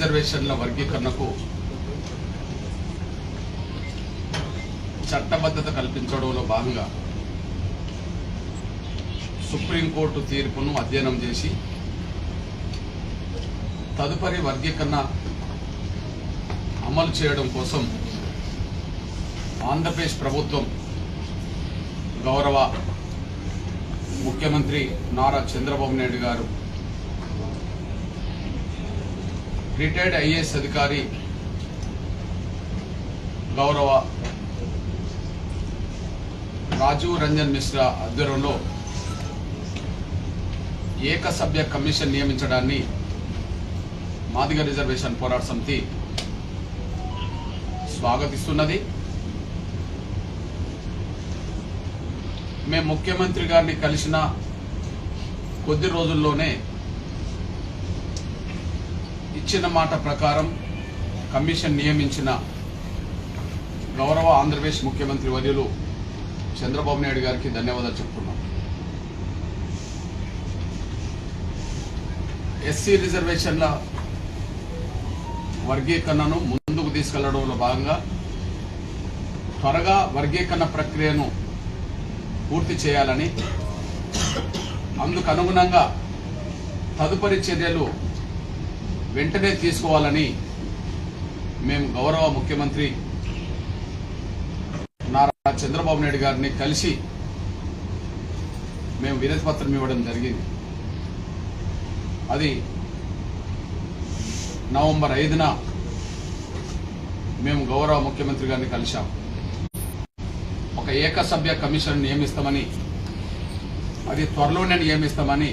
రిజర్వేషన్ల వర్గీకరణకు చట్టబద్ధత కల్పించడంలో భాగంగా సుప్రీంకోర్టు తీర్పును అధ్యయనం చేసి తదుపరి వర్గీకరణ అమలు చేయడం కోసం ఆంధ్రప్రదేశ్ ప్రభుత్వం గౌరవ ముఖ్యమంత్రి నారా చంద్రబాబు నాయుడు గారు రిటైర్డ్ ఐఏఎస్ అధికారి గౌరవ రాజీవ్ రంజన్ మిశ్రా ఆధ్వర్యంలో ఏకసభ్య కమిషన్ నియమించడాన్ని మాదిగ రిజర్వేషన్ పోరాట సమితి స్వాగతిస్తున్నది. మేము ముఖ్యమంత్రి గారిని కలిసిన కొద్ది రోజుల్లోనే ఇచ్చిన మాట ప్రకారం కమిషన్ నియమించిన గౌరవ ఆంధ్రప్రదేశ్ ముఖ్యమంత్రి వర్యులు చంద్రబాబు నాయుడు గారికి ధన్యవాదాలు చెప్తున్నాం ఎస్సీ రిజర్వేషన్ల వర్గీకరణను ముందుకు తీసుకెళ్ళడంలో భాగంగా త్వరగా వర్గీకరణ ప్రక్రియను పూర్తి చేయాలని అందుకు అనుగుణంగా తదుపరి చర్యలు వెంటనే తీసుకోవాలని మేము గౌరవ ముఖ్యమంత్రి నారా చంద్రబాబు నాయుడు గారిని కలిసి మేము వినతి పత్రం ఇవ్వడం జరిగింది. అది నవంబర్ ఐదున మేము గౌరవ ముఖ్యమంత్రి గారిని కలిశాం. ఒక ఏకసభ్య కమిషన్ నియమిస్తామని అది త్వరలోనే నియమిస్తామని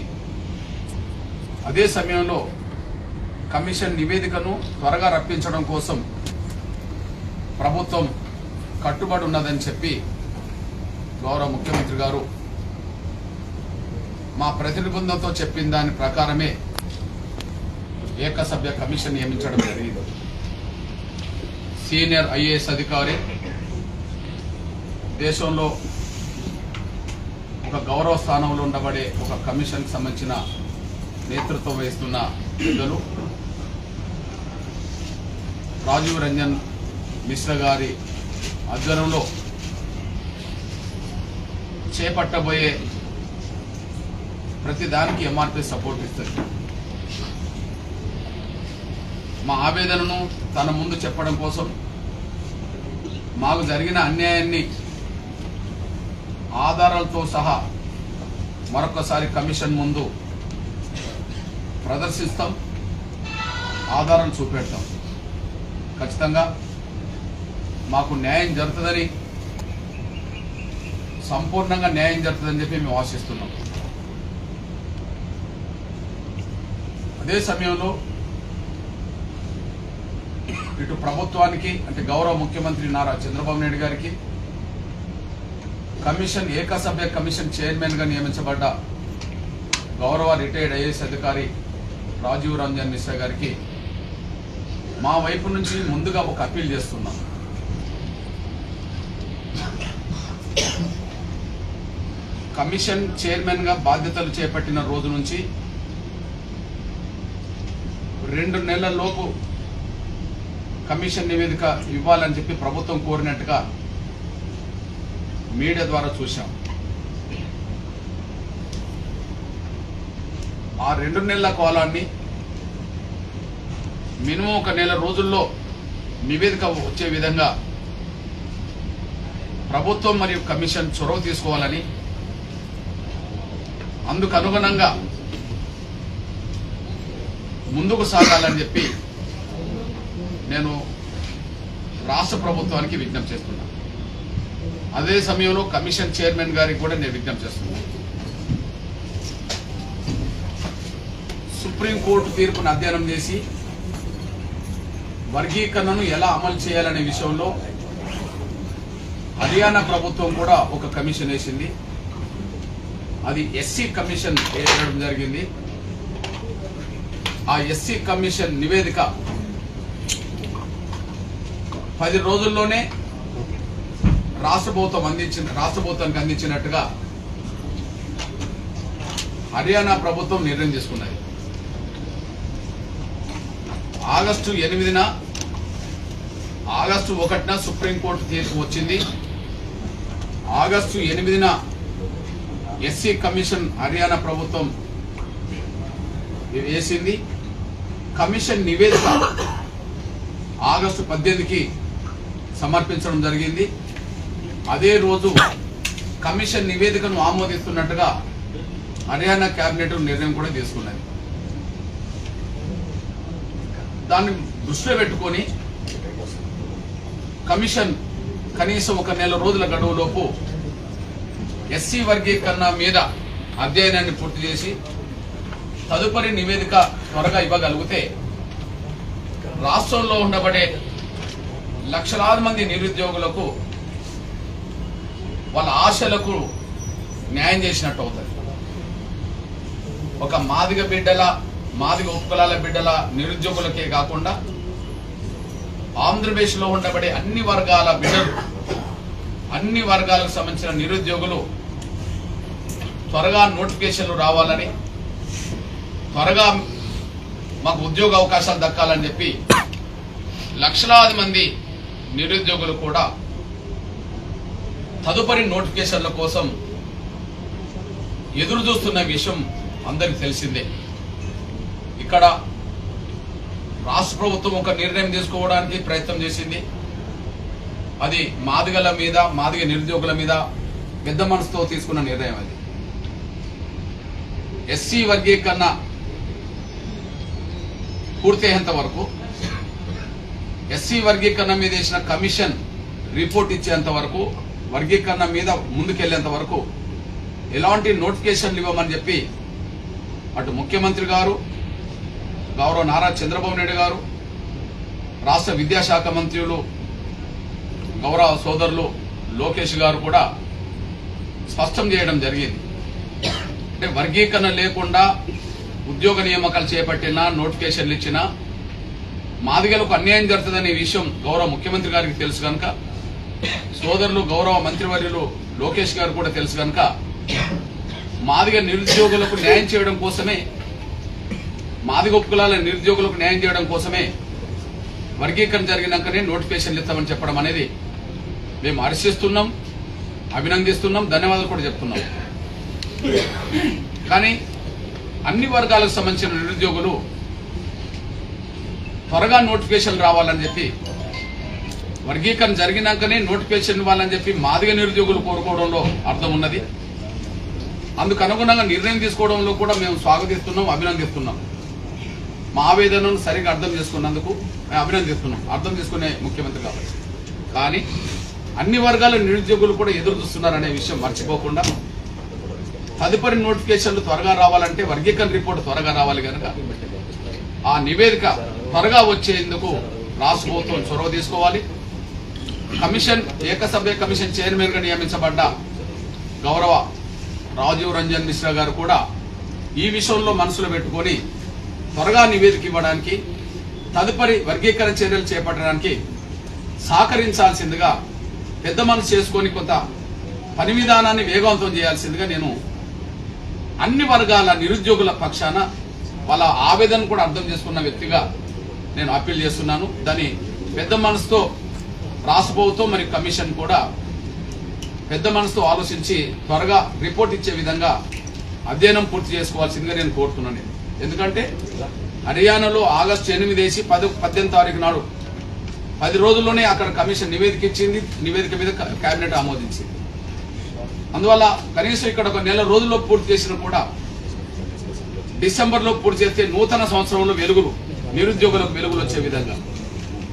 అదే సమయంలో కమిషన్ నివేదికను త్వరగా రప్పించడం కోసం ప్రభుత్వం కట్టుబడి ఉన్నదని చెప్పి గౌరవ ముఖ్యమంత్రి గారు మా ప్రతినిధి బృందంతో చెప్పిన దాని ప్రకారమే ఏకసభ్య కమిషన్ నియమించడం జరిగింది. సీనియర్ ఐఏఎస్ అధికారి దేశంలో ఒక గౌరవ స్థానంలో ఉండబడే ఒక కమిషన్కి సంబంధించిన నేతృత్వం వహిస్తున్న పెద్దలు రాజీవ్ రంజన్ మిశ్రా గారి ఆధ్వర్యంలో చేపట్టబోయే ప్రతి దానికి ఎంఆర్పీ సపోర్ట్ ఇస్తుంది మా ఆవేదనను తన ముందు చెప్పడం కోసం మాకు జరిగిన అన్యాయాన్ని ఆధారాలతో సహా మరొకసారి కమిషన్ ముందు ప్రదర్శిస్తాం ఆధారం చూపెడతాం. ఖచ్చితంగా మాకు న్యాయం జరుగుతుందని సంపూర్ణంగా న్యాయం జరుగుతుందని చెప్పి మేము ఆశిస్తున్నాం. అదే సమయంలో ఇటు ప్రభుత్వానికి అంటే గౌరవ ముఖ్యమంత్రి నారా చంద్రబాబు నాయుడు గారికి కమిషన్ ఏకసభ్య కమిషన్ చైర్మన్గా నియమించబడ్డ గౌరవ రిటైర్డ్ ఐఏఎస్ అధికారి రాజీవ్ రంజన్ మిశ్రా గారికి మా వైపు నుంచి ముందుగా ఒక అప్పీల్ చేస్తున్నాం. కమిషన్ చైర్మన్గా బాధ్యతలు చేపట్టిన రోజు నుంచి రెండు నెలల లోపు కమిషన్ నివేదిక ఇవ్వాలని చెప్పి ప్రభుత్వం కోరినట్టుగా మీడియా ద్వారా చూశాం. ఆ రెండు నెలల కాలాన్ని మినిమం ఒక నెల రోజుల్లో నివేదిక వచ్చే విధంగా ప్రభుత్వం మరియు కమిషన్ చొరవ తీసుకోవాలని అందుకు అనుగుణంగా ముందుకు సాగాలని చెప్పి నేను రాష్ట్ర ప్రభుత్వానికి విజ్ఞప్తి చేస్తున్నా అదే సమయంలో కమిషన్ చైర్మన్ గారికి కూడా నేను విజ్ఞప్తి చేస్తున్నా సుప్రీంకోర్టు తీర్పును అధ్యయనం చేసి వర్గీకరణను ఎలా అమలు చేయాలనే విషయంలో హర్యానా ప్రభుత్వం కూడా ఒక కమిషన్ వేసింది. అది ఎస్సీ కమిషన్ వేయడం జరిగింది. ఆ ఎస్సీ కమిషన్ నివేదిక పది రోజుల్లోనే రాష్ట్ర ప్రభుత్వం అందించిన రాష్ట్ర ప్రభుత్వానికి అందించినట్టుగా హర్యానా ప్రభుత్వం నిర్ణయం తీసుకున్నది. ఆగస్టు ఎనిమిదిన ఆగస్టు ఒకటిన సుప్రీంకోర్టు తీర్పు వచ్చింది. ఆగస్టు ఎనిమిదిన ఎస్సీ కమిషన్ హర్యానా ప్రభుత్వం వేసింది. కమిషన్ నివేదిక ఆగస్టు పద్దెనిమిదికి సమర్పించడం జరిగింది. అదే రోజు కమిషన్ నివేదికను ఆమోదిస్తున్నట్టుగా హర్యానా కేబినెట్ నిర్ణయం కూడా తీసుకున్నది. దాన్ని దృష్టిలో పెట్టుకొని కమిషన్ కనీసం ఒక నెల రోజుల గడువులోపు ఎస్సీ వర్గీకరణ మీద అధ్యయనాన్ని పూర్తి చేసి తదుపరి నివేదిక త్వరగా ఇవ్వగలిగితే రాష్ట్రంలో ఉండబడే లక్షలాది మంది నిరుద్యోగులకు వాళ్ళ ఆశలకు న్యాయం చేసినట్టు అవుతుంది. ఒక మాదిగ బిడ్డల మాదిగ ఉపకులాల బిడ్డల నిరుద్యోగులకే కాకుండా ఆంధ్రప్రదేశ్లో ఉండబడే అన్ని వర్గాల బిడ్డలు అన్ని వర్గాలకు సంబంధించిన నిరుద్యోగులు త్వరగా నోటిఫికేషన్లు రావాలని త్వరగా మాకు ఉద్యోగ అవకాశాలు దక్కాలని చెప్పి లక్షలాది మంది నిరుద్యోగులు కూడా తదుపరి నోటిఫికేషన్ల కోసం ఎదురు చూస్తున్న విషయం అందరికి తెలిసిందే. ఇక్కడ రాష్ట్ర ప్రభుత్వం ఒక నిర్ణయం తీసుకోవడానికి ప్రయత్నం చేసింది. అది మాదిగల మీద మాదిగ నిరుద్యోగుల మీద పెద్ద మనసుతో తీసుకున్న నిర్ణయం అది. ఎస్సీ వర్గీకరణ పూర్తయ్యేంత వరకు ఎస్సీ వర్గీకరణ మీద వేసిన కమిషన్ రిపోర్ట్ ఇచ్చేంత వరకు వర్గీకరణ మీద ముందుకెళ్ళేంత వరకు ఎలాంటి నోటిఫికేషన్లు ఇవ్వమని చెప్పి అటు ముఖ్యమంత్రి గారు గౌరవ నారా చంద్రబాబు నాయుడు గారు రాష్ట్ర విద్యాశాఖ మంత్రులు గౌరవ సోదరులు లోకేష్ గారు కూడా స్పష్టం చేయడం జరిగింది. అంటే వర్గీకరణ లేకుండా ఉద్యోగ నియామకాలు చేపట్టినా నోటిఫికేషన్లు ఇచ్చినా మాదిగలకు అన్యాయం జరుగుతుందనే విషయం గౌరవ ముఖ్యమంత్రి గారికి తెలుసు కనుక సోదరులు గౌరవ మంత్రివర్యులు లోకేష్ గారు కూడా తెలుసు కనుక మాదిగ నిరుద్యోగులకు న్యాయం చేయడం కోసమే మాదిగ ఉపకులాల నిరుద్యోగులకు న్యాయం చేయడం కోసమే వర్గీకరణ జరిగినాకనే నోటిఫికేషన్లు ఇస్తామని చెప్పడం అనేది మేము హర్షిస్తున్నాం అభినందిస్తున్నాం ధన్యవాదాలు కూడా చెప్తున్నాం. కానీ అన్ని వర్గాలకు సంబంధించిన నిరుద్యోగులు త్వరగా నోటిఫికేషన్ రావాలని చెప్పి వర్గీకరణ జరిగినాకనే నోటిఫికేషన్ ఇవ్వాలని చెప్పి మాదిగ నిరుద్యోగులు కోరుకోవడంలో అర్థం ఉన్నది. అందుకు అనుగుణంగా నిర్ణయం తీసుకోవడంలో కూడా మేము స్వాగతిస్తున్నాం అభినందిస్తున్నాం. మా ఆవేదనను సరిగా అర్థం చేసుకున్నందుకు మేము అభినందిస్తున్నాం అర్థం చేసుకునే ముఖ్యమంత్రి కాబట్టి. కానీ అన్ని వర్గాల నిరుద్యోగులు కూడా ఎదురు చూస్తున్నారనే విషయం మర్చిపోకుండా తదుపరి నోటిఫికేషన్లు త్వరగా రావాలంటే వర్గీకరణ రిపోర్ట్ త్వరగా రావాలి కనుక ఆ నివేదిక త్వరగా వచ్చేందుకు రాష్ట్ర ప్రభుత్వం చొరవ తీసుకోవాలి. కమిషన్ ఏకసభ్య కమిషన్ చైర్మన్గా నియమించబడ్డ గౌరవ రాజీవ్ రంజన్ మిశ్రా గారు కూడా ఈ విషయంలో మనసులో పెట్టుకొని త్వరగా నివేదిక ఇవ్వడానికి తదుపరి వర్గీకరణ చర్యలు చేపట్టడానికి సహకరించాల్సిందిగా పెద్ద మనసు చేసుకొని కొంత పని విధానాన్ని వేగవంతం చేయాల్సిందిగా నేను అన్ని వర్గాల నిరుద్యోగుల పక్షాన వాళ్ళ ఆవేదన కూడా అర్థం చేసుకున్న వ్యక్తిగా నేను అప్పీల్ చేస్తున్నాను. దాని పెద్ద మనసుతో రాష్ట్ర ప్రభుత్వం మరియు కమిషన్ కూడా పెద్ద మనసుతో ఆలోచించి త్వరగా రిపోర్ట్ ఇచ్చే విధంగా అధ్యయనం పూర్తి చేసుకోవాల్సిందిగా నేను కోరుతున్నాను. ఎందుకంటే హర్యానాలో ఆగస్టు ఎనిమిది వేసి పది పద్దెనిమిది తారీఖు నాడు పది రోజుల్లోనే అక్కడ కమిషన్ నివేదిక ఇచ్చింది నివేదిక మీద కేబినెట్ ఆమోదించింది. అందువల్ల కనీసం ఇక్కడ ఒక నెల రోజుల్లో పూర్తి చేసినా కూడా డిసెంబర్లో పూర్తి చేస్తే నూతన సంవత్సరంలో వెలుగులు నిరుద్యోగులకు వెలుగులు వచ్చే విధంగా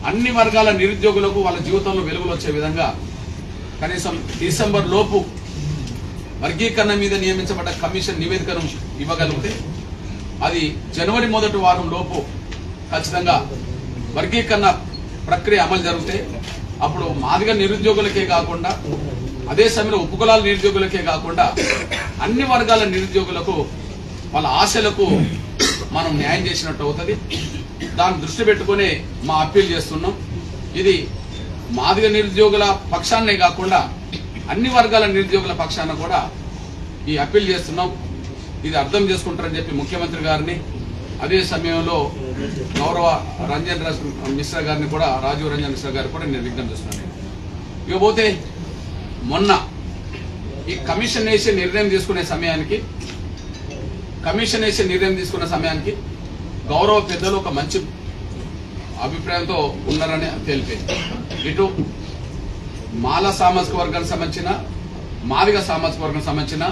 అన్ని వర్గాల నిరుద్యోగులకు వాళ్ళ జీవితంలో వెలుగులు వచ్చే విధంగా కనీసం డిసెంబర్ లోపు వర్గీకరణ మీద నియమించబడ్డ కమిషన్ నివేదికను ఇవ్వగలిగితే అది జనవరి మొదటి వారం లోపు ఖచ్చితంగా వర్గీకరణ ప్రక్రియ అమలు జరిగితే అప్పుడు మాదిగ నిరుద్యోగులకే కాకుండా అదే సమయంలో ఉపకులాల నిరుద్యోగులకే కాకుండా అన్ని వర్గాల నిరుద్యోగులకు వాళ్ళ ఆశలకు మనం న్యాయం చేసినట్టు అవుతుంది. దాన్ని దృష్టి పెట్టుకుని మా అప్పీల్ చేస్తున్నాం. ఇది మాదిగ నిరుద్యోగుల పక్షాన్నే కాకుండా అన్ని వర్గాల నిరుద్యోగుల పక్షాన కూడా ఈ అప్పీల్ చేస్తున్నాం. ఇది అర్థం చేసుకుంటారని చెప్పి ముఖ్యమంత్రి గారిని అదే సమయంలో గౌరవ రంజన్ మిశ్ర మిశ్రా గారిని కూడా రాజీవ్ రంజన్ మిశ్రా గారిని కూడా నేను విజ్ఞప్తి చేస్తున్నాను. ఇకపోతే మొన్న ఈ కమిషన్ వేసి నిర్ణయం తీసుకునే సమయానికి కమిషన్ వేసి నిర్ణయం తీసుకున్న సమయానికి గౌరవ పెద్దలు ఒక మంచి అభిప్రాయంతో ఉన్నారని తెలిపింది ఇటు మాల సామాజిక వర్గానికి సంబంధించిన మాదిగ సామాజిక వర్గానికి సంబంధించిన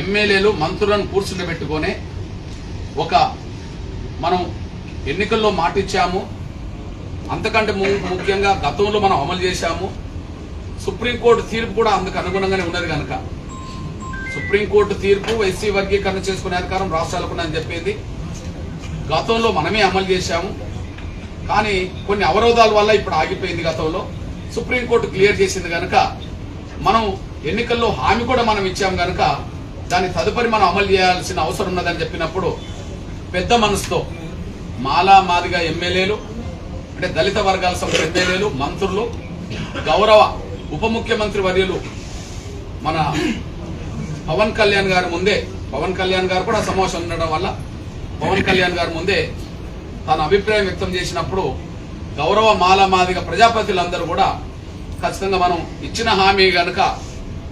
ఎమ్మెల్యేలు మంత్రులను కూర్చుండబెట్టుకొని ఒక మనం ఎన్నికల్లో మాటిచ్చాము. అంతకంటే ముఖ్యంగా గతంలో మనం అమలు చేశాము. సుప్రీంకోర్టు తీర్పు కూడా అందుకు అనుగుణంగానే ఉన్నది కనుక సుప్రీంకోర్టు తీర్పు ఎస్సీ వర్గీకరణ చేసుకునే అధికారం రాష్ట్రాలకు అని చెప్పింది. గతంలో మనమే అమలు చేశాము. కానీ కొన్ని అవరోధాల వల్ల ఇప్పుడు ఆగిపోయింది గతంలో. సుప్రీంకోర్టు క్లియర్ చేసింది కనుక మనం ఎన్నికల్లో హామీ కూడా మనం ఇచ్చాం కనుక దాని తదుపరి మనం అమలు చేయాల్సిన అవసరం ఉన్నదని చెప్పినప్పుడు పెద్ద మనసుతో మాలా మాదిగా ఎమ్మెల్యేలు అంటే దళిత వర్గాల సంస్థ ఎమ్మెల్యేలు మంత్రులు గౌరవ ఉప ముఖ్యమంత్రి వర్యులు మన పవన్ కళ్యాణ్ గారి ముందే పవన్ కళ్యాణ్ గారు కూడా సమావేశం ఉండడం వల్ల పవన్ కళ్యాణ్ గారి ముందే తన అభిప్రాయం వ్యక్తం చేసినప్పుడు గౌరవ మాల మాదిగా ప్రజాపతిలందరూ కూడా ఖచ్చితంగా మనం ఇచ్చిన హామీ గనక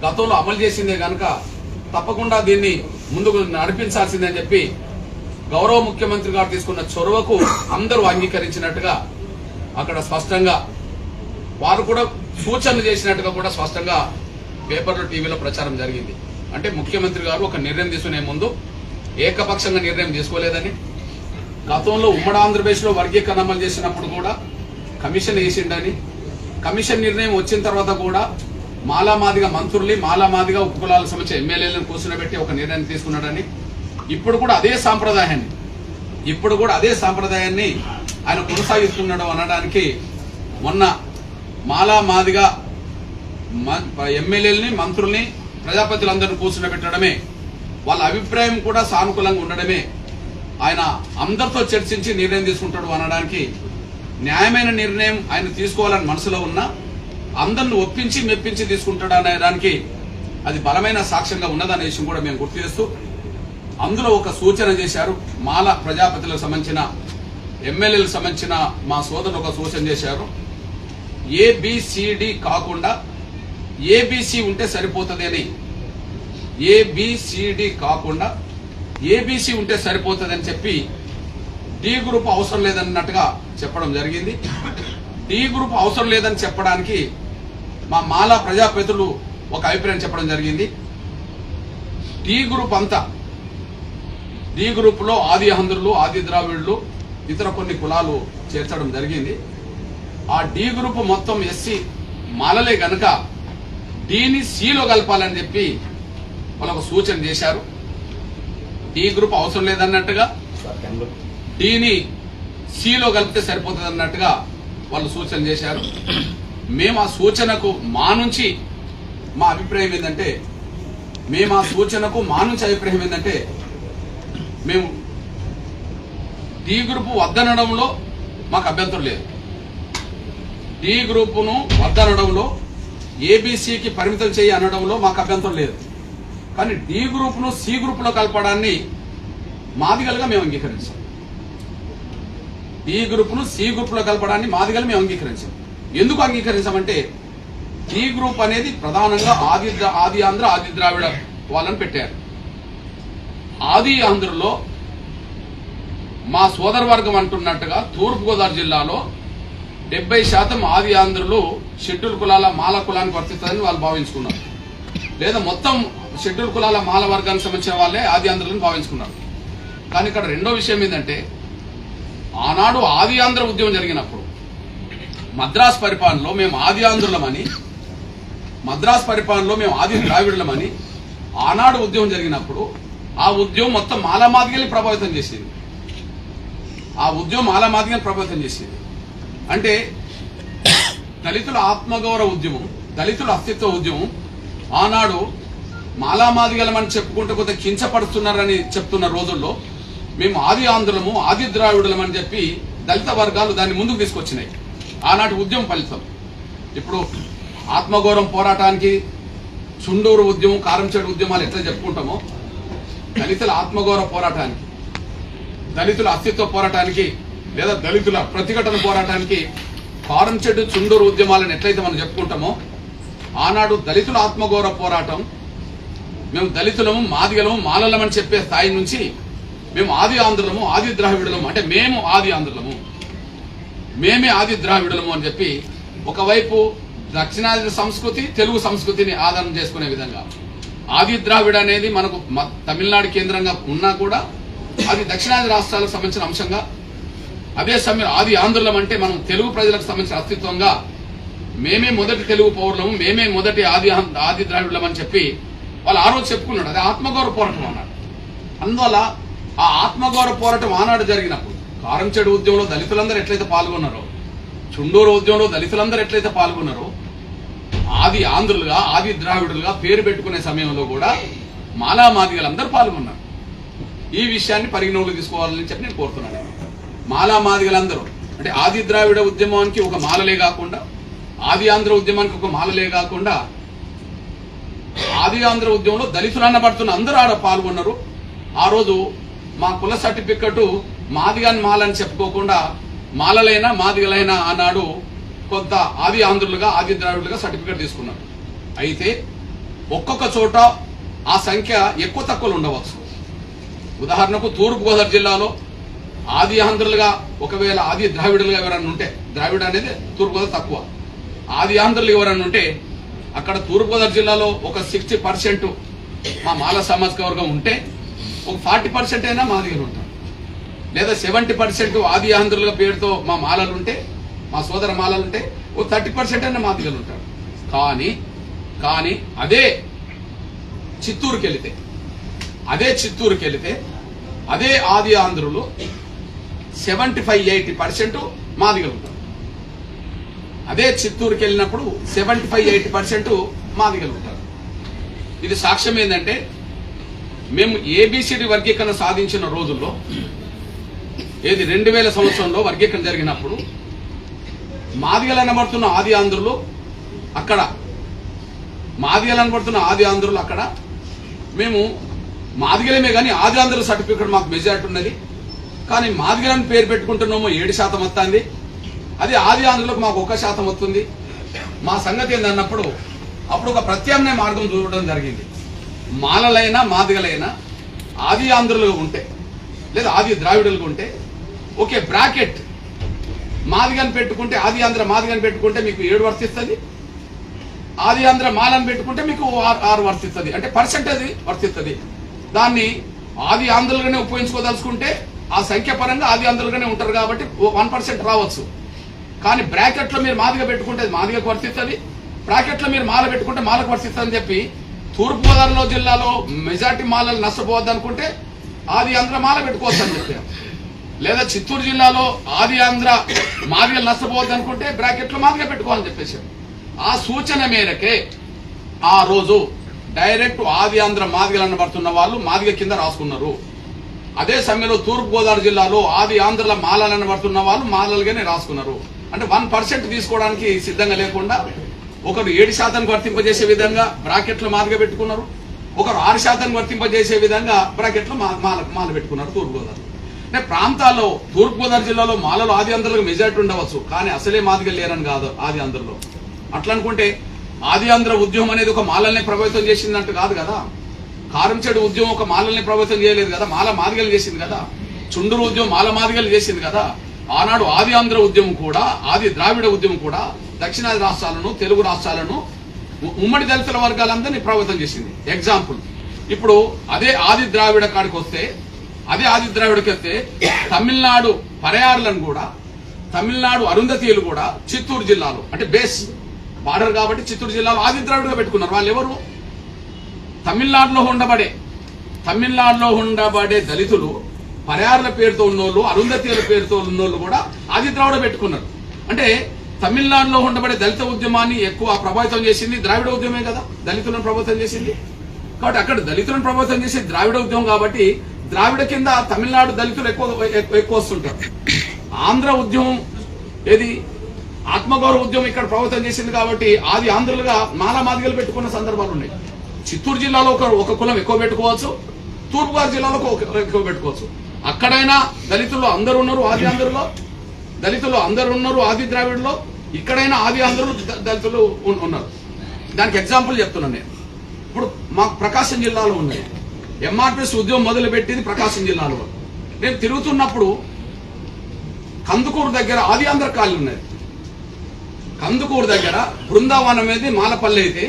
గతంలో అమలు చేసిందే గనక తప్పకుండా దీన్ని ముందుకు నడిపించాల్సిందని చెప్పి గౌరవ ముఖ్యమంత్రి గారు తీసుకున్న చొరవకు అందరూ అంగీకరించినట్టుగా అక్కడ స్పష్టంగా వారు కూడా సూచనలు చేసినట్టుగా కూడా స్పష్టంగా పేపర్లో టీవీలో ప్రచారం జరిగింది. అంటే ముఖ్యమంత్రి గారు ఒక నిర్ణయం తీసుకునే ముందు ఏకపక్షంగా నిర్ణయం తీసుకోలేదని గతంలో ఉమ్మడి ఆంధ్రప్రదేశ్లో వర్గీకరణ అమలు చేసినప్పుడు కూడా కమిషన్ వేసిండని కమిషన్ నిర్ణయం వచ్చిన తర్వాత కూడా మాలామాదిగా మంత్రుల్ని మాలామాదిగా ఉపకులాల సమస్య ఎమ్మెల్యేలను కూర్చునబెట్టి ఒక నిర్ణయం తీసుకున్నాడని. ఇప్పుడు కూడా అదే సాంప్రదాయాన్ని ఇప్పుడు కూడా అదే సాంప్రదాయాన్ని ఆయన కొనసాగిస్తున్నాడు అనడానికి మొన్న మాలా మాదిగా మ- ఎమ్మెల్యేలని మంత్రుల్ని ప్రజాపతులందరినీ కూర్చునబెట్టడమే వాళ్ళ అభిప్రాయం కూడా సానుకూలంగా ఉండడమే ఆయన అందరితో చర్చించి నిర్ణయం తీసుకుంటాడు అనడానికి న్యాయమైన నిర్ణయం ఆయన తీసుకోవాలని మనసులో ఉన్నా అందరిని ఒప్పించి మెప్పించి తీసుకుంటాడు అనే దానికి అది బలమైన సాక్ష్యంగా ఉన్నదనే విషయం కూడా మేము గుర్తు చేస్తూ అందులో ఒక సూచన చేశారు. మాల ప్రజాపతులకు సంబంధించిన ఎమ్మెల్యేలకు సంబంధించిన మా సోదరులు ఒక సూచన చేశారు. ఏబిసిడి కాకుండా ఏబిసి ఉంటే సరిపోతుంది అని. ఏబిసిడి కాకుండా ఏబిసి ఉంటే సరిపోతుంది అని చెప్పి డి గ్రూప్ అవసరం లేదన్నట్టుగా చెప్పడం జరిగింది. డి గ్రూప్ అవసరం లేదని చెప్పడానికి మా మాలా ప్రజాప్రతినిధులు ఒక అభిప్రాయం చెప్పడం జరిగింది. టీ గ్రూప్ అంతా డి గ్రూప్లో ఆది ఆంధ్రులు ఆది ద్రావిడులు ఇతర కొన్ని కులాలు చేర్చడం జరిగింది. ఆ డి గ్రూప్ మొత్తం ఎస్సీ మాలలే గనక డీని సిలో కలపాలని చెప్పి వాళ్ళకు సూచన చేశారు. డి గ్రూప్ అవసరం లేదన్నట్టుగా డీని సిలో కలిపితే సరిపోతుంది అన్నట్టుగా వాళ్ళు సూచన చేశారు. మేము ఆ సూచనకు మా నుంచి మా అభిప్రాయం ఏంటంటే మేము ఆ సూచనకు మా నుంచి అభిప్రాయం ఏంటంటే మేము డి గ్రూప్ వద్దనడంలో మాకు అభ్యంతరం లేదు. డి గ్రూపును వద్దనడంలో ఏబీసీకి పరిమితం చేయి అనడంలో మాకు అభ్యంతరం లేదు. కానీ డి గ్రూప్ను సి గ్రూప్లో కలపడాన్ని మాదిగలుగా మేము అంగీకరించాం. డి గ్రూప్ను సి గ్రూప్లో కలపడాన్ని మాదిగలు మేము అంగీకరించాం. ఎందుకు అంగీకరించామంటే ఈ గ్రూప్ అనేది ప్రధానంగా ఆది ఆది ఆంధ్ర ఆది ద్రావిడ వాళ్ళని పెట్టారు. ఆది ఆంధ్రలో మా సోదర వర్గం అంటున్నట్టుగా తూర్పుగోదావరి జిల్లాలో డెబ్బై శాతం ఆది ఆంధ్రులు షెడ్యూల్ కులాల మాల కులానికి వర్తిస్తుందని వాళ్ళు భావించుకున్నారు. లేదా మొత్తం షెడ్యూల్ కులాల మాల వర్గానికి సంబంధించిన వాళ్ళే ఆది ఆంధ్రులను భావించుకున్నారు. కానీ ఇక్కడ రెండో విషయం ఏంటంటే ఆనాడు ఆది ఆంధ్ర ఉద్యమం జరిగినప్పుడు మద్రాస్ పరిపాలనలో మేము ఆది ఆంధ్రులమని మద్రాస్ పరిపాలనలో మేము ఆది ద్రావిడులమని ఆనాడు ఉద్యమం జరిగినప్పుడు ఆ ఉద్యమం మొత్తం మాలామాదిగల్ని ప్రభావితం చేసింది. ఆ ఉద్యమం మాలామాదిగల్ని ప్రభావితం చేసింది. అంటే దళితుల ఆత్మగౌరవ ఉద్యమం దళితుల అస్తిత్వ ఉద్యమం ఆనాడు మాలామాదిగలమని చెప్పుకుంటూ కొంత కించపడుతున్నారని చెప్తున్న రోజుల్లో మేము ఆది ఆంధ్రులము ఆది ద్రావిడులమని చెప్పి దళిత వర్గాలు దాన్ని ముందుకు తీసుకొచ్చినాయి. ఆనాటి ఉద్యమం ఫలితం. ఇప్పుడు ఆత్మగౌరవం పోరాటానికి చుండూరు ఉద్యమం కారంచేడు ఉద్యమాలు ఎట్లా చెప్పుకుంటామో దళితుల ఆత్మగౌరవ పోరాటానికి దళితుల అస్తిత్వ పోరాటానికి లేదా దళితుల ప్రతిఘటన పోరాటానికి కారం చెట్టు చుండూరు ఉద్యమాలను ఎట్లయితే మనం చెప్పుకుంటామో ఆనాడు దళితుల ఆత్మగౌరవ పోరాటం మేము దళితులము మాదిగలము మాలలమని చెప్పే స్థాయి నుంచి మేము ఆది ఆంధ్రులము ఆది ద్రావిడులము అంటే మేము ఆది ఆంధ్రులము. మేమే ఆది ద్రావిడులము అని చెప్పి ఒకవైపు దక్షిణాది సంస్కృతి తెలుగు సంస్కృతిని ఆధారం చేసుకునే విధంగా. ఆది ద్రావిడ అనేది మనకు తమిళనాడు కేంద్రంగా ఉన్నా కూడా అది దక్షిణాది రాష్ట్రాలకు సంబంధించిన అంశంగా. అదే సమయం ఆది ఆంధ్రులం అంటే మనం తెలుగు ప్రజలకు సంబంధించిన అస్తిత్వంగా మేమే మొదటి తెలుగు పౌరులము మేమే మొదటి ఆది ఆది ద్రావిడులం అని చెప్పి వాళ్ళు ఆ రోజు చెప్పుకున్నాడు. అది ఆత్మగౌరవ పోరాటం అన్నాడు. అందువల్ల ఆ ఆత్మగౌరవ పోరాటం ఆనాడు జరిగినప్పుడు కారంచెడు ఉద్యమంలో దళితులందరూ ఎట్లయితే పాల్గొన్నారో చుండూరు ఉద్యమంలో దళితులందరూ ఎట్లయితే పాల్గొన్నారో ఆది ఆంధ్రులుగా ఆది ద్రావిడులుగా పేరు పెట్టుకునే సమయంలో కూడా మాలా మాదిగలందరూ పాల్గొన్నారు. ఈ విషయాన్ని పరిగణలోకి తీసుకోవాలని చెప్పి నేను కోరుతున్నాను. మాలా మాదిగలందరూ అంటే ఆది ద్రావిడ ఉద్యమానికి ఒక మాలలే కాకుండా ఆది ఆంధ్ర ఉద్యమానికి ఒక మాలలే కాకుండా ఆది ఆంధ్ర ఉద్యమంలో దళితులు అన్నబడుతున్న అందరూ ఆడ పాల్గొన్నారు. ఆ రోజు మా కుల సర్టిఫికెట్ మాదిగాని మాలని చెప్పుకోకుండా మాలలైనా మాదిగలైనా ఆనాడు కొంత ఆది ఆంధ్రులుగా ఆది ద్రావిడులుగా సర్టిఫికేట్ తీసుకున్నారు. అయితే ఒక్కొక్క చోట ఆ సంఖ్య ఎక్కువ తక్కువలు ఉండవచ్చు. ఉదాహరణకు తూర్పుగోదావరి జిల్లాలో ఆది ఆంధ్రులుగా ఒకవేళ ఆది ద్రావిడులుగా ఎవరన్నా ఉంటే ద్రావిడ అనేది తూర్పుగోదావరి తక్కువ. ఆది ఆంధ్రులు ఎవరన్నా ఉంటే అక్కడ తూర్పుగోదావరి జిల్లాలో ఒక సిక్స్టీ పర్సెంట్ మా మాల సామాజిక వర్గం ఉంటే ఒక ఫార్టీ పర్సెంట్ అయినా మాదిగలు ఉంటారు. లేదా సెవెంటీ పర్సెంట్ ఆది ఆంధ్రుల పేరుతో మా మాలలు ఉంటే మా సోదర మాలలు ఉంటే ఓ థర్టీ పర్సెంట్ అనే మాదిగలు ఉంటారు. కానీ కానీ అదే చిత్తూరుకి వెళితే అదే చిత్తూరుకి వెళితే అదే ఆది ఆంధ్రులు సెవెంటీ ఫైవ్ ఎయిటీ పర్సెంట్ మాదిగలు ఉంటారు. అదే చిత్తూరుకి వెళ్ళినప్పుడు సెవెంటీ ఫైవ్ ఎయిటీ పర్సెంట్ మాదిగలు ఉంటారు. ఇది సాక్ష్యం ఏంటంటే మేము ఏబిసిడి వర్గీకరణ సాధించిన రోజుల్లో ఏది రెండు వేల సంవత్సరంలో వర్గీకరణ జరిగినప్పుడు మాదిగలు అనబడుతున్న ఆది ఆంధ్రులు అక్కడ. మాదిగలు అనబడుతున్న ఆది ఆంధ్రులు అక్కడ. మేము మాదిగలమే కానీ ఆది ఆంధ్రుల సర్టిఫికెట్ మాకు మెజార్టీ ఉన్నది. కానీ మాదిగలని పేరు పెట్టుకుంటున్నామో ఏడు శాతం వస్తుంది. అది ఆది ఆంధ్రులకు మాకు ఒక శాతం వస్తుంది. మా సంగతి ఏందన్నప్పుడు అప్పుడు ఒక ప్రత్యామ్నాయ మార్గం చూడడం జరిగింది. మాలలైనా మాదిగలైనా ఆది ఆంధ్రులుగా ఉంటే లేదా ఆది ద్రావిడులుగా ఉంటే ఓకే బ్రాకెట్ మాదిగని పెట్టుకుంటే ఆది ఆంధ్ర మాదిగని పెట్టుకుంటే మీకు ఏడు వర్తిస్తుంది. ఆది ఆంధ్ర మాలని పెట్టుకుంటే మీకు ఆరు ఆరు వర్తిస్తుంది. అంటే పర్సెంటేజ్ వర్తిస్తుంది. దాన్ని ఆది ఆంధ్రులుగానే ఉపయోగించుకోదలుచుకుంటే ఆ సంఖ్య పరంగా ఆది ఆంధ్రులుగానే ఉంటారు కాబట్టి వన్ పర్సెంట్ రావచ్చు. కానీ బ్రాకెట్లో మీరు మాదిగా పెట్టుకుంటే అది మాదిగకు వర్తిస్తుంది. బ్రాకెట్లో మీరు మాల పెట్టుకుంటే మాలకు వర్తిస్తుందని చెప్పి తూర్పుగోదావరిలో జిల్లాలో మెజార్టీ మాలలు నష్టపోవద్దు అనుకుంటే ఆది ఆంధ్ర మాల పెట్టుకోవచ్చు అని చెప్పారు. లేదా చిత్తూరు జిల్లాలో ఆది ఆంధ్ర మాదిగలు నష్టపోవద్దు అనుకుంటే బ్రాకెట్లో మాదిగా పెట్టుకోవాలని చెప్పేసి. ఆ సూచన మేరకే ఆ రోజు డైరెక్ట్ ఆది ఆంధ్ర మాదిగలు అనబడుతున్న వాళ్ళు మాదిగ కింద రాసుకున్నారు. అదే సమయంలో తూర్పు గోదావరి జిల్లాలో ఆది ఆంధ్రల మాలలు అనబడుతున్న వాళ్ళు మాలలుగానే రాసుకున్నారు. అంటే వన్ పర్సెంట్ తీసుకోవడానికి సిద్ధంగా లేకుండా ఒకరు ఏడు శాతానికి వర్తింపజేసే విధంగా బ్రాకెట్లు మాదిగా పెట్టుకున్నారు. ఒకరు ఆరు శాతానికి వర్తింపజేసే విధంగా బ్రాకెట్లు మా- మాల మాల పెట్టుకున్నారు తూర్పు గోదావరి అంటే ప్రాంతాల్లో తూర్పుగోదావరి జిల్లాలో మాలలో ఆది ఆంధ్రులకు మెజార్టీ ఉండవచ్చు కానీ అసలే మాదిగా లేరని కాదు ఆది ఆంధ్రలో అట్లా అనుకుంటే ఆది ఆంధ్ర ఉద్యమం అనేది ఒక మాలల్ని ప్రభావితం చేసిందంటూ కాదు కదా? కారంచెడు ఉద్యమం ఒక మాలల్ని ప్రభావితం చేయలేదు కదా? మాల మాదిగలు చేసింది కదా? చుండూరు ఉద్యమం మాల మాదిగలు చేసింది కదా? ఆనాడు ఆది ఆంధ్ర ఉద్యమం కూడా ఆది ద్రావిడ ఉద్యమం కూడా దక్షిణాది రాష్ట్రాలను తెలుగు రాష్ట్రాలను ఉమ్మడి దళితుల వర్గాలందరినీ ప్రభావితం చేసింది. ఎగ్జాంపుల్ ఇప్పుడు అదే ఆది ద్రావిడ కాడికి వస్తే అదే ఆది ద్రావిడకి వస్తే తమిళనాడు పరయారులను కూడా తమిళనాడు అరుంధతీయులు కూడా చిత్తూరు జిల్లాలో అంటే బేస్ బార్డర్ కాబట్టి చిత్తూరు జిల్లాలో ఆది ద్రావిడగా పెట్టుకున్నారు. వాళ్ళు ఎవరు తమిళనాడులో ఉండబడే తమిళనాడులో ఉండబడే దళితులు పరయారుల పేరుతో ఉన్నోళ్ళు అరుంధతీయుల పేరుతో ఉన్నోళ్ళు కూడా ఆది ద్రావిడ పెట్టుకున్నారు. అంటే తమిళనాడులో ఉండబడే దళిత ఉద్యమాన్ని ఎక్కువ ప్రభావితం చేసింది ద్రావిడ ఉద్యమే కదా దళితులను ప్రభావితం చేసింది. కాబట్టి అక్కడ దళితులను ప్రభావితం చేసే ద్రావిడ ఉద్యమం కాబట్టి ద్రావిడ కింద తమిళనాడు దళితులు ఎక్కువ ఎక్కువ- వస్తుంటారు. ఆంధ్ర ఉద్యమం ఏది? ఆత్మగౌరవ ఉద్యమం ఇక్కడ ప్రభావితం చేసింది కాబట్టి ఆది ఆంధ్రులుగా మాల మాదిగలు పెట్టుకున్న సందర్భాలు ఉన్నాయి. చిత్తూరు జిల్లాలో ఒక ఒక కులం ఎక్కువ పెట్టుకోవచ్చు. తూర్పుగోదావరి జిల్లాలో ఒక ఎక్కువ పెట్టుకోవచ్చు. అక్కడైనా దళితుల్లో అందరు ఉన్నారు ఆది ఆంధ్రులో దళితులు అందరు ఉన్నారు ఆది ద్రావిడలో. ఇక్కడైనా ఆది ఆంధ్రులు దళితులు ఉన్నారు. దానికి ఎగ్జాంపుల్ చెప్తున్నాను నేను. ఇప్పుడు మాకు ప్రకాశం జిల్లాలో ఉన్నాయి. ఎంఆర్పిఎస్ ఉద్యమం మొదలుపెట్టింది ప్రకాశం జిల్లాలో. నేను తిరుగుతున్నప్పుడు కందుకూరు దగ్గర ఆది ఆంధ్ర కాలనీ ఉన్నది. కందుకూరు దగ్గర బృందావనం అనేది మాలపల్లి అయితే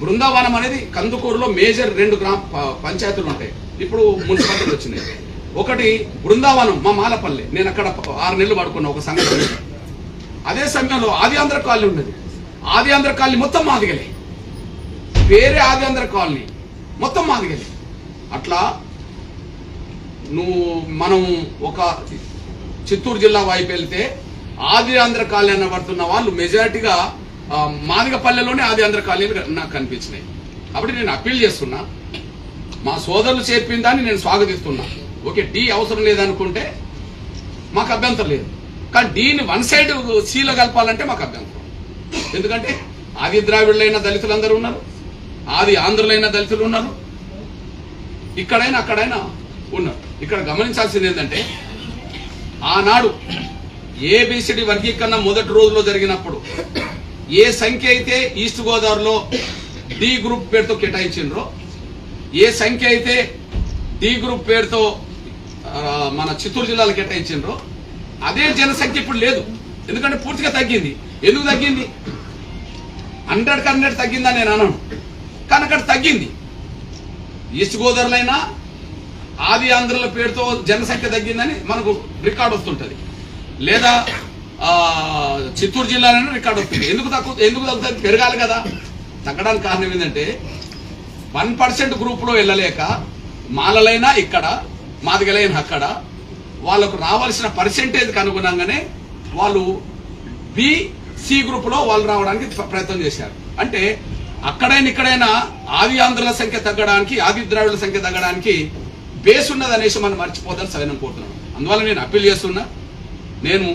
బృందావనం అనేది కందుకూరులో మేజర్ రెండు గ్రామ పంచాయతీలు ఉంటాయి. ఇప్పుడు మున్సిపాలిటీలు వచ్చినాయి. ఒకటి బృందావనం మా మాలపల్లి. నేను అక్కడ ఆరు నెలలు పడుకున్నా ఒక సంఘటన. అదే సమయంలో ఆది ఆంధ్ర కాలనీ ఉన్నది. ఆది ఆంధ్ర కాలనీ మొత్తం మాదిగలే వేరే ఆది ఆంధ్ర కాలనీ మొత్తం మాదిగలే అట్లా నువ్వు మనం ఒక చిత్తూరు జిల్లా వైపు వెళ్తే ఆది ఆంధ్ర కాలనీ పడుతున్న వాళ్ళు మెజారిటీగా మాదిగపల్లెలోనే ఆది ఆంధ్ర కాలనీలు నాకు కనిపించినాయి. కాబట్టి నేను అప్పీల్ చేస్తున్నా. మా సోదరులు చేర్పిన దాన్ని నేను స్వాగతిస్తున్నా. ఓకే డి అవసరం లేదనుకుంటే మాకు అభ్యంతరం లేదు. కానీ డీని వన్ సైడ్ సీలో కలపాలంటే మాకు అభ్యంతరం. ఎందుకంటే ఆది ద్రావిడులైన దళితులందరూ ఉన్నారు ఆది ఆంధ్రులైన దళితులు ఉన్నారు ఇక్కడైనా అక్కడైనా ఉన్నారు. ఇక్కడ గమనించాల్సింది ఏంటంటే ఆనాడు ఏబిసిడి వర్గీకరణ మొదటి రోజులో జరిగినప్పుడు ఏ సంఖ్య అయితే ఈస్ట్ గోదావరిలో డి గ్రూప్ పేరుతో కేటాయించిండ్రో ఏ సంఖ్య అయితే డి గ్రూప్ పేరుతో మన చిత్తూరు జిల్లాలో కేటాయించిండ్రో అదే జనసంఖ్య ఇప్పుడు లేదు. ఎందుకంటే పూర్తిగా తగ్గింది. ఎందుకు తగ్గింది? హండ్రెడ్ హండ్రెడ్ తగ్గిందని నేను అనను. కానీ అక్కడ తగ్గింది. ఈస్ట్ గోదావరిలైనా ఆది ఆంధ్రుల పేరుతో జనసంఖ్య తగ్గిందని మనకు రికార్డు వస్తుంటుంది. లేదా చిత్తూరు జిల్లాలోనే రికార్డు వస్తుంది. ఎందుకు తక్కువ ఎందుకు తగ్గుతుంది పెరగాలి కదా? తగ్గడానికి కారణం ఏంటంటే వన్ పర్సెంట్ గ్రూప్లో వెళ్ళలేక మాలలైనా ఇక్కడ మాదిగలైన అక్కడ వాళ్ళకు రావాల్సిన పర్సెంటేజ్కి అనుగుణంగానే వాళ్ళు బి సి గ్రూపులో వాళ్ళు రావడానికి ప్ర- ప్రయత్నం చేశారు. అంటే అక్కడైనా ఇక్కడైనా ఆది ఆంధ్రుల సంఖ్య తగ్గడానికి ఆది ద్రావిడుల సంఖ్య తగ్గడానికి బేస్ ఉన్నది అనేసి మనం మర్చిపోదని సవినం కోరుతున్నాను అందువల్ల నేను అప్పీల్ చేస్తున్నా నేను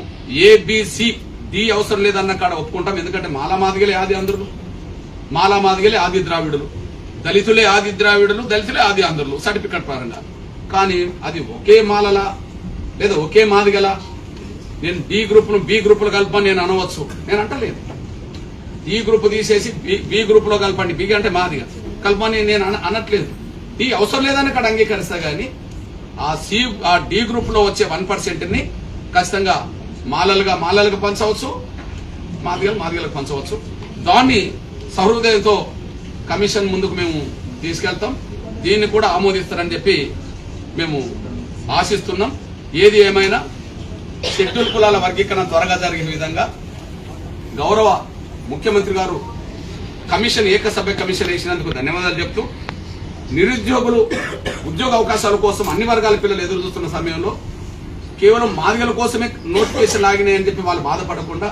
ఏబిసి డి అవసరం లేదన్న కాడ ఒప్పుకుంటాం. ఎందుకంటే మాలా మాదిగలే ఆది ఆంధ్రులు మాలా మాదిగలే ఆది ద్రావిడులు దళితులే ఆది ద్రావిడులు దళితులే ఆది ఆంధ్రులు సర్టిఫికెట్ పరంగా. కానీ అది ఒకే మాలలా లేదా ఒకే మాదిగలా? నేను డి గ్రూప్ను బి గ్రూపులు కలపని నేను అనవచ్చు. నేను అంటలేదు. ఈ గ్రూప్ తీసేసి బి- బి గ్రూప్లో కలపండి. బి అంటే మాదిగా కలపని నేను అన- అనట్లేదు. ఈ అవసరం లేదని అక్కడ అంగీకరిస్తా గానీ ఆ సి ఆ డి గ్రూప్లో వచ్చే వన్ పర్సెంట్ని ఖచ్చితంగా మాలలుగా మాలలుగా పంచవచ్చు. మాదిగలు మాదిగలకు పంచవచ్చు. దాన్ని సహృదయంతో కమిషన్ ముందుకు మేము తీసుకెళ్తాం. దీన్ని కూడా ఆమోదిస్తారని చెప్పి మేము ఆశిస్తున్నాం. ఏది ఏమైనా షెడ్యూల్ కులాల వర్గీకరణ త్వరగా జరిగే విధంగా గౌరవ ముఖ్యమంత్రి గారు కమిషన్ ఏకసభ్య కమిషన్ వేసినందుకు ధన్యవాదాలు చెప్తూ నిరుద్యోగులు ఉద్యోగ అవకాశాల కోసం అన్ని వర్గాల పిల్లలు ఎదురు చూస్తున్న సమయంలో కేవలం మాదిగల కోసమే నోటిఫికేషన్ లాగినాయని చెప్పి వాళ్ళు బాధపడకుండా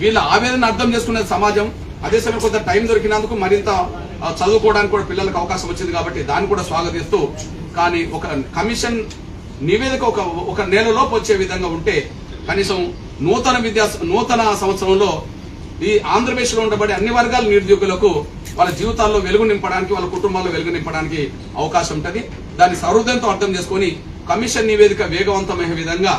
వీళ్ళ ఆవేదన అర్థం చేసుకునే సమాజం అదే సమయం కొంత టైం దొరికినందుకు మరింత చదువుకోవడానికి కూడా పిల్లలకు అవకాశం వచ్చింది కాబట్టి దాన్ని కూడా స్వాగతిస్తూ కానీ ఒక కమిషన్ నివేదిక ఒక ఒక నెలలోపు వచ్చే విధంగా ఉంటే కనీసం నూతన విద్యా నూతన సంవత్సరంలో ఈ ఆంధ్రప్రదేశ్లో ఉండబడే అన్ని వర్గాల నిరుద్యోగులకు వాళ్ళ జీవితాల్లో వెలుగు నింపడానికి వాళ్ళ కుటుంబాల్లో వెలుగు నింపడానికి అవకాశం ఉంటుంది. దాన్ని సహృదయంతో అర్థం చేసుకొని కమిషన్ నివేదిక వేగవంతమైన విధంగా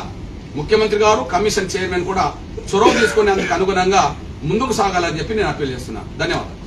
ముఖ్యమంత్రి గారు కమిషన్ చైర్మన్ కూడా చొరవ తీసుకునేందుకు అనుగుణంగా ముందుకు సాగాలని చెప్పి నేను అప్పీల్ చేస్తున్నాను ధన్యవాదాలు.